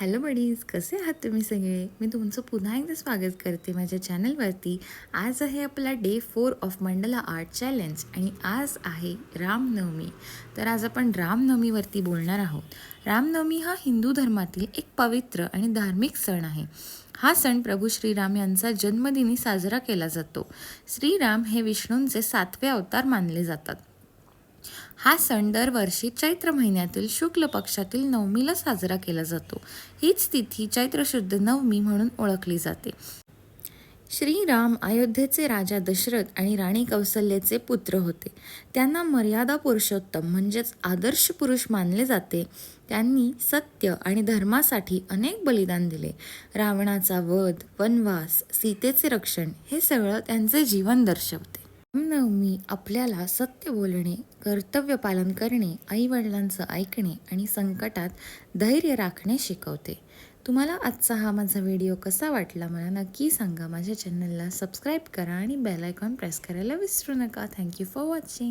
Hello buddies कसे आहात तुम्ही सगळे? मी तुमचं पुन्हा एकदा स्वागत करते माझ्या चॅनलवरती. आज आहे आपला day four of mandala art challenge आणि आज आहे रामनवमी. तर आज आपण रामनवमीवरती बोलणार आहोत. रामनवमी हा हिंदू धर्मातील एक पवित्र आणि धार्मिक सण आहे. हा सण प्रभू श्रीराम यांचा जन्मदिनी साजरा केला जातो. श्रीराम हे विष्णूंचे सातवे अवतार मानले जातात. हा सण दरवर्षी चैत्र महिन्यातील शुक्ल पक्षातील नवमीला साजरा केला जातो. हीच तिथी चैत्र शुद्ध नवमी म्हणून ओळखली जाते. श्रीराम अयोध्येचे राजा दशरथ आणि राणी कौसल्याचे पुत्र होते. त्यांना मर्यादा पुरुषोत्तम म्हणजेच आदर्श पुरुष मानले जाते. त्यांनी सत्य आणि धर्मासाठी अनेक बलिदान दिले. रावणाचा वध वनवास सीतेचे रक्षण हे सगळं त्यांचे जीवन दर्शवते. रामनवमी आपल्याला सत्य बोलणे कर्तव्य पालन करणे आईवडिलांचं ऐकणे आणि संकटात धैर्य राखणे शिकवते. तुम्हाला आजचा हा माझा व्हिडिओ कसा वाटला मला नक्की सांगा. माझ्या चॅनलला सबस्क्राईब करा आणि बेल आयकॉन प्रेस करायला विसरू नका. Thank you for watching.